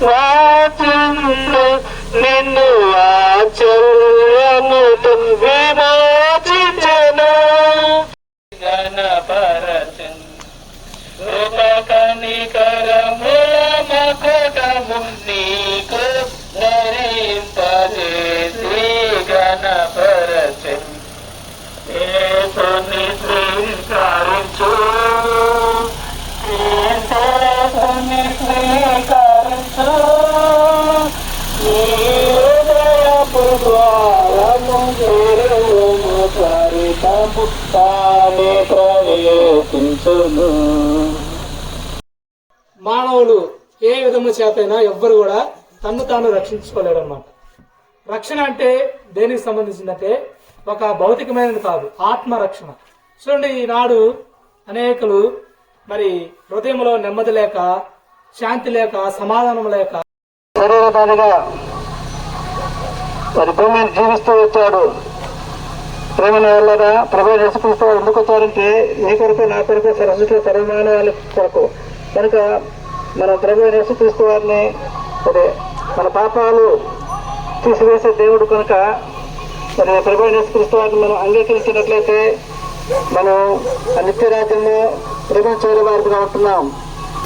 కనికరమందన్ వాచిందు నిన్ను తానే ప్రవేశించును. మానవులు ఏ విధము చేతైనా ఎవ్వరు కూడా తన్ను తాను రక్షించుకోలేరు అనమాట రక్షణ అంటే దేనికి సంబంధించిందంటే ఒక భౌతికమైనది కాదు ఆత్మ రక్షణ చూడండి ఈనాడు అనేకులు మరి హృదయంలో నెమ్మది లేక శాంతి లేక సమాధానం లేక శరీరధారిగా మరి భూమి మీద జీవిస్తూ వచ్చాడు. ప్రేమను వల్లరా ప్రభు యేసుక్రీస్తు ఎందుకు వచ్చారంటే నీ కొరకు నా కొరకు సరస్వతి సర్వమానవాళ్ళ కొరకు. కనుక మన ప్రభు యేసుక్రీస్తు వారిని మరి మన పాపాలు తీసివేసే దేవుడు కనుక మరి ప్రభు యేసుక్రీస్తు వారిని మనం అంగీకరించినట్లయితే మనం ఆ నిత్య రాజ్యంలో ప్రభు చేరే ఉంటున్నాం.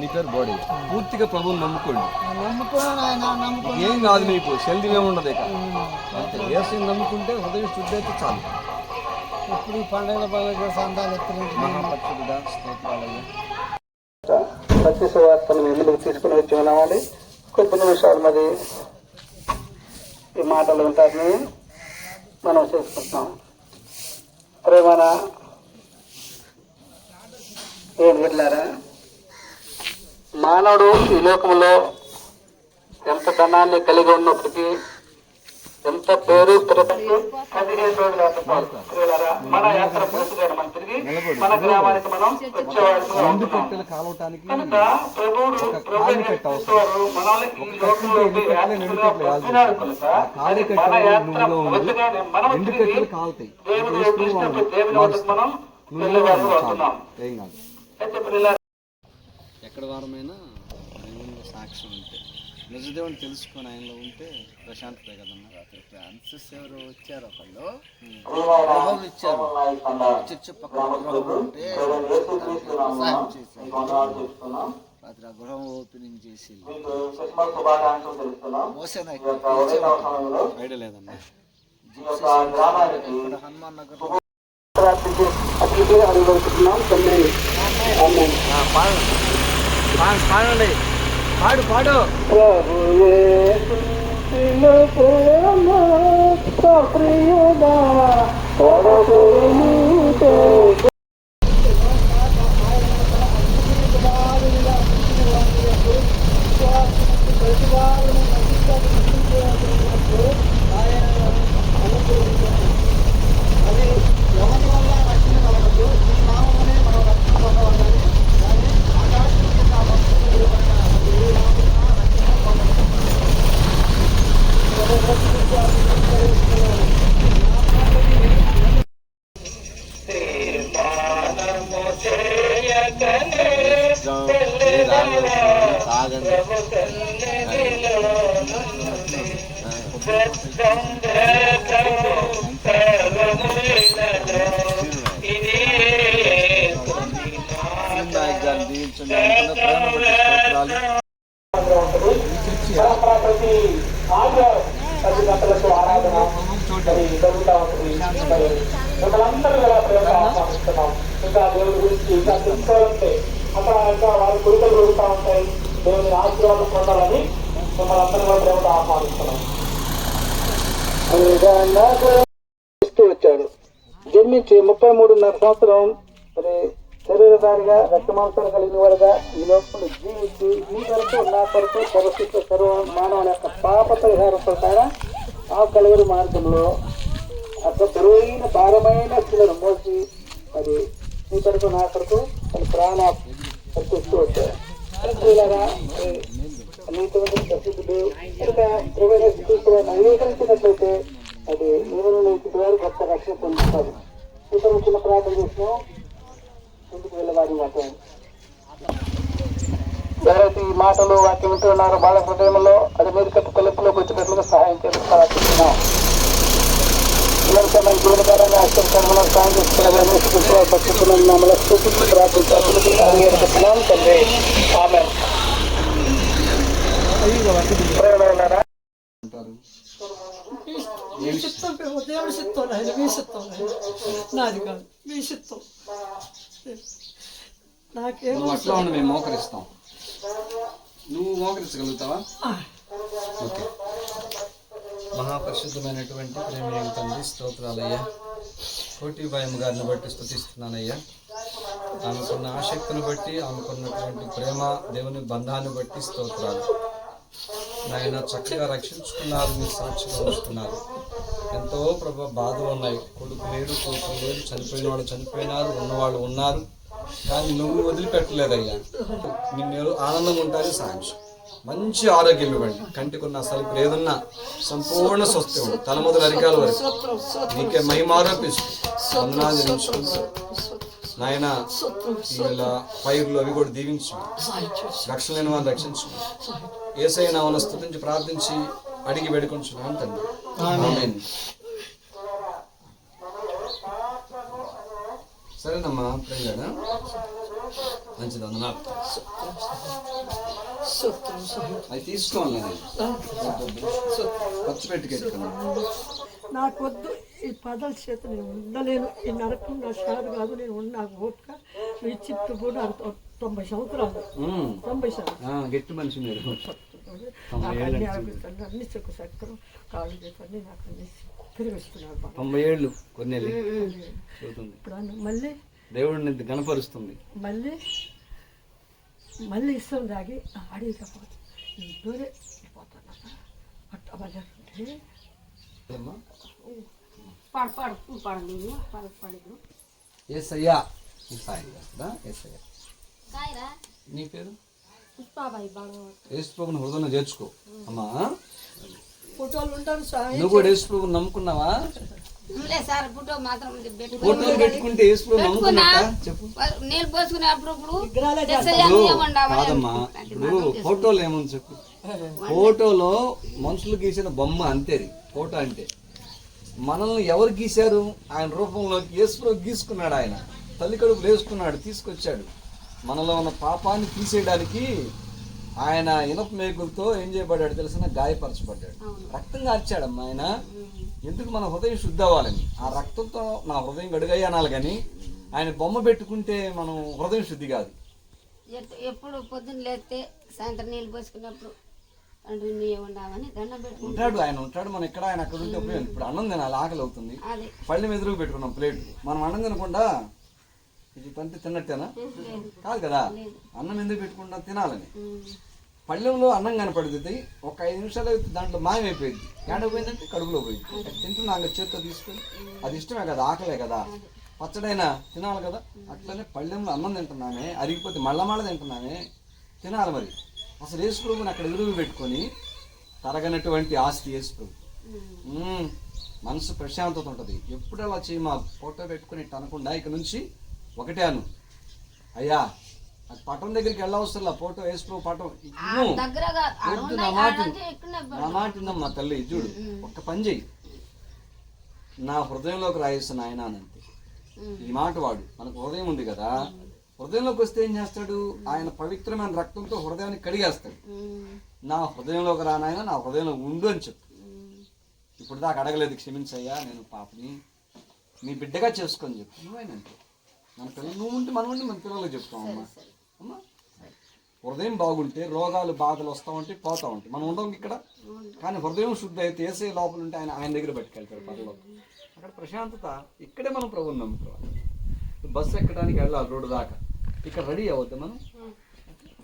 నీ పేరు బాడీ పూర్తిగా ప్రభువుని నమ్ముకోండి. ఏం కాదు మీకు శల్యం ఏముండదు ఇక. అంతే. ఏసుని నమ్ముకుంటే హృదయ శుద్ధి అయితే చాలు. ఇప్పుడు పండుగల పండుగ సందాలు స్తోత్రాలయ్య. సత్య సువార్తను ముందుకు తీసుకుని వచ్చి ఉన్నామండి. కొద్ది నిమిషాలు మరి ఈ మాటలు ఉంటారని మనం చేసుకుంటున్నాం. ప్రేమన ఏం వెళ్ళారా మానవుడు ఈ లోకంలో ఎంత ధనాన్ని కలిగి ఉన్నప్పటికీ ఎంత పేరు పదిహేను రోజుల మన యాత్ర పూర్తిగా మనం తిరిగి మన గ్రామానికి మనం కనుక ప్రభువుడు ఒక ప్రభు కాలి కట్ట అవసరం. వారు మనల్ని ఈ లోకంలో మన యాత్ర మనం తిరిగి దేవుడు దేవుని వద్దకు మనం. అవుతున్నాం. అయితే పిల్లల ఎక్కడ వారమైనా దేవునిలో సాక్ష్యం ఉంటే నిజదేవుని తెలుసుకొని ఆయనలో ఉంటే ప్రశాంతత కదన్నా? ఫ్రాన్సిస్ ఎవరు వచ్చారు ఒకళ్ళు గృహం ఇచ్చారు. చర్చ్ పక్కన గృహం ఉంటే సహాయం చేశారు. రాత్రి ఆ గృహం ఓపెనింగ్ చేసి ఐడియా హనుమాన్ నగర్ ప్రార్థించి అతిథి అడుగుతున్నాం తండ్రి. పాడండి. పాడు పాడు. ప్రియుడా నాయకులు అనుకున్న ప్రేమ బట్టి స్తోత్రాలు ప్రతి మరి ఆహ్వానిస్తున్నాం ఇంకా దేవుడి గురించి ఇంకా తెలుసుకోవాలంటే అక్కడ ఇంకా వారి కొడుకులు జరుగుతూ ఉంటాయి దేవుని ఆశీర్వాదం పొందాలని మిమ్మల్ని అందరూ కూడా ప్రేమగా ఆహ్వానిస్తున్నాం ఇస్తూ వచ్చాడు జన్మించి ముప్పై మూడున్నర సంవత్సరం మరి శరీరధారిగా రక్తమాంసాలు కలిగిన వారుగా ఈ లోకంలో జీవించి మీ కొరకు నా కొరకు పరిస్థితి సర్వ మానవుల యొక్క పాప పరిహారం ప్రకారం ఆ కలువరి మార్గంలో అంత బరువైన భారమైన శిలను మోసి అది నీ కొరకు నా కొరకు తన ప్రాణ తెస్తూ వచ్చారు ప్రియులారా, మరి నీతివంతులు ప్రసిద్ధులు కనుక అంగీకరించినట్లయితే అది నీవులను ద్వారా గొప్ప రక్షణ పొందుతారు. ఇతరులు చిన్న ప్రార్థన చేసినాం ముందుకు వెళ్ళవాడి వాక్యం ఎవరైతే ఈ మాటలు వాక్యం వింటున్నారో వాళ్ళ హృదయంలో అది మీరు కట్టు తలుపులోకి వచ్చేటట్లుగా సహాయం చేస్తున్నాం జీవనకరంగా ఆశ్చర్యకరంగా సాయం చేస్తున్న మమ్మల్ని స్థుతించి తండ్రి. ఆమె మీ చిత్తం దేవుడి చిత్తం మీ చిత్తం నాది కాదు మీ చిత్తం. నాకేమో అట్లా ఉండి మేము మోకరిస్తాం. నువ్వు మోకరించగలుగుతావా? ఓకే. మహాపరిశుద్ధమైనటువంటి ప్రేమ తండ్రి స్తోత్రాలయ్యా. కోటి భయం గారిని బట్టి స్థుతిస్తున్నానయ్యా. ఆమెకున్న ఆసక్తిని బట్టి ఆమెకున్నటువంటి ప్రేమ దేవుని బంధాన్ని బట్టి స్తోత్రాలు. నాయన చక్కగా రక్షించుకున్నారు మీరు సాక్షిగా ఉంచుకున్నారు. ఎంతో ప్రభు బాధలు ఉన్నాయి. కొడుకు లేడు కూతురు లేడు చనిపోయిన వాళ్ళు చనిపోయినారు ఉన్నవాళ్ళు ఉన్నారు. కానీ నువ్వు వదిలిపెట్టలేదయ్యా. నిన్ను ఆనందంగా ఉంటాను సాక్షి మంచి ఆరోగ్యం ఇవ్వండి. కంటికున్న అసలు ఇప్పుడు ఏదన్నా సంపూర్ణ స్వస్థ ఇవ్వండి తలమొదలు అరికాల వరకు. నీకే మహిమారోపిస్తూ వందనాలు జరించుకుంటూ నాయన వీళ్ళ పైర్లు అవి కూడా దీవించు. రక్షణ లేని వారిని రక్షించు. ఏసైనా నామన స్థుతించి ప్రార్థించి అడిగి వేడుకొంచున్నాను తండ్రి ఆమేన్. సరేనమ్మా ప్రేమ మంచిది సాయం అవి తీసుకోవాలి ఖర్చు పెట్టుకెట్టుకున్నాను నాకొద్దు ఈ పదల చేత నేను ఉండలేను. ఈ నరకం నా షాదు కాదు నేను ఉన్న నాకు ఓపిక మీ చిట్టు కూడా తొంభై సంవత్సరాలు. తొంభై సంవత్సరాలు. గట్టి మనిషి మీరు. అన్ని కాళ్ళు నాకు అన్ని తొంభై ఏళ్ళు కొన్ని మళ్ళీ దేవుడిని గణపరుస్తుంది. మళ్ళీ మళ్ళీ ఇష్టం తాగి అడిగిపోతుంది ఇంట్లోనే వెళ్ళిపోతాను అట్ట పాడు పాడు పాడు పాడు పాడు ఏసయ్యా నీ సాయం చేస్తుందా? ఏసయ్యా. నీ పేరు? యేసు ప్రభుని హృదయంలో చేర్చుకో అమ్మా. ఫోటోలు ఉంటారు సాయం నువ్వు కూడా యేసు ప్రభుని నమ్ముకున్నావా? ఫోటోలు పెట్టుకుంటే యేసు ప్రభు చెప్పు. నీళ్ళు? కాదమ్మా. ఇప్పుడు ఫోటోలో ఏముంది చెప్పు? ఫోటోలో మనుషులు గీసిన బొమ్మ అంతేది ఫోటో అంటే. మనల్ని ఎవరు గీశారు? ఆయన రూపంలోకి యేసు ప్రభు గీసుకున్నాడు ఆయన. తల్లి కడుపు వేసుకున్నాడు తీసుకొచ్చాడు. మనలో ఉన్న పాపాన్ని తీసేయడానికి ఆయన ఇనప మేకులతో ఏం చేయబడ్డాడు తెలిసిన గాయపరచబడ్డాడు. రక్తం కార్చాడమ్మా ఆయన. ఎందుకు మన హృదయం శుద్ధి అవ్వాలని? ఆ రక్తంతో నా హృదయం గడుగయ్యి అనాలి కానీ ఆయన బొమ్మ పెట్టుకుంటే మనం హృదయం శుద్ధి కాదు. ఎప్పుడు పొద్దున్న లేస్తే సాయంత్రం నీళ్ళు పోసుకున్నప్పుడు ఉంటాడు ఆయన ఉంటాడు. మనం ఇక్కడ ఆయన అక్కడ ఉంటే. ఇప్పుడు అన్నం తినాలి ఆకలి అవుతుంది. పళ్ళెం ఎదురుగా పెట్టుకున్నాం ప్లేట్. మనం అన్నం తినకుండా ఇది పంటే తిన్నట్టేనా? కాదు కదా. అన్నం ఎందుకు పెట్టుకుంటా తినాలని. పళ్ళెంలో అన్నం కనపడుతుంది ఒక ఐదు నిమిషాలు అయితే దాంట్లో మాయమైపోయింది. పోయిందంటే కడుపులో పోయింది. తింటున్నాక చేత్తో తీసుకొని. అది ఇష్టమే కదా ఆకలే కదా. పచ్చడైనా తినాలి కదా. అట్లనే పళ్ళెంలో అన్నం తింటున్నామే అరిగిపోతే మళ్ళా మళ్ళా తింటున్నామే. తినాలి మరి. అసలు యేసు అక్కడ ఎదురు పెట్టుకొని తరగనటువంటి ఆస్తి యేసు మనసు ప్రశాంతత ఉంటుంది. ఎప్పుడు అలా చేయి మా ఫోటో పెట్టుకుని అనకుండా ఇక నుంచి ఒకటే అను. అయ్యా అది పటం దగ్గరికి వెళ్ళవసరం ఫోటో వేసుకో పటం. ఆ ఇవ్వు. దగ్గర కాదు. ఆడ వద్దు, ఉన్నాయి, నా మాట? నా మాట విందమ్మా తల్లి చూడు. ఒక్క పని చెయ్యి. నా హృదయంలోకి రాయేస్తాను ఆయన అనంతే ఈ మాట వాడు. మనకు హృదయం ఉంది కదా. హృదయంలోకి వస్తే ఏం చేస్తాడు? ఆయన పవిత్రమైన రక్తంతో హృదయాన్ని కడిగేస్తాడు. నా హృదయంలోకి రానాయన నా హృదయంలో ఉండు అని చెప్పు. ఇప్పుడు దాకా అడగలేదు క్షమించయ్యా నేను పాపని. మీ బిడ్డగా చేసుకొని చెప్పు. నువ్వేనంటే మన పిల్లలు నువ్వు ఉంటే మనం ఉంటే మన పిల్లలకు చెప్తాం అమ్మా. అమ్మా. హృదయం బాగుంటే రోగాలు బాధలు వస్తూ ఉంటాయి పోతా ఉంటాయి. మనం ఉండం ఇక్కడ. కానీ హృదయం శుద్ధి అయితే ఏసే లోపల ఉంటే ఆయన ఆయన దగ్గర పట్టుకెళ్తాడు పరలో అక్కడ ప్రశాంతత ఇక్కడే మనం ప్రభుని నమ్ముకోవాలి. బస్సు ఎక్కడానికి వెళ్ళాలి రోడ్డు దాకా. ఇక్కడ రెడీ అవ్వద్దు మనం?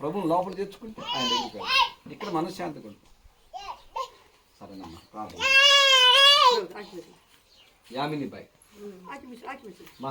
ప్రభుని లోపల తెచ్చుకుంటే ఆయన దగ్గరికి వెళ్ళాలి. ఇక్కడ మనశ్శాంతిగా ఉంటుంది. సరేనమ్మా ప్రార్థన. ఆకిమిసి ఆకిమిసి మహా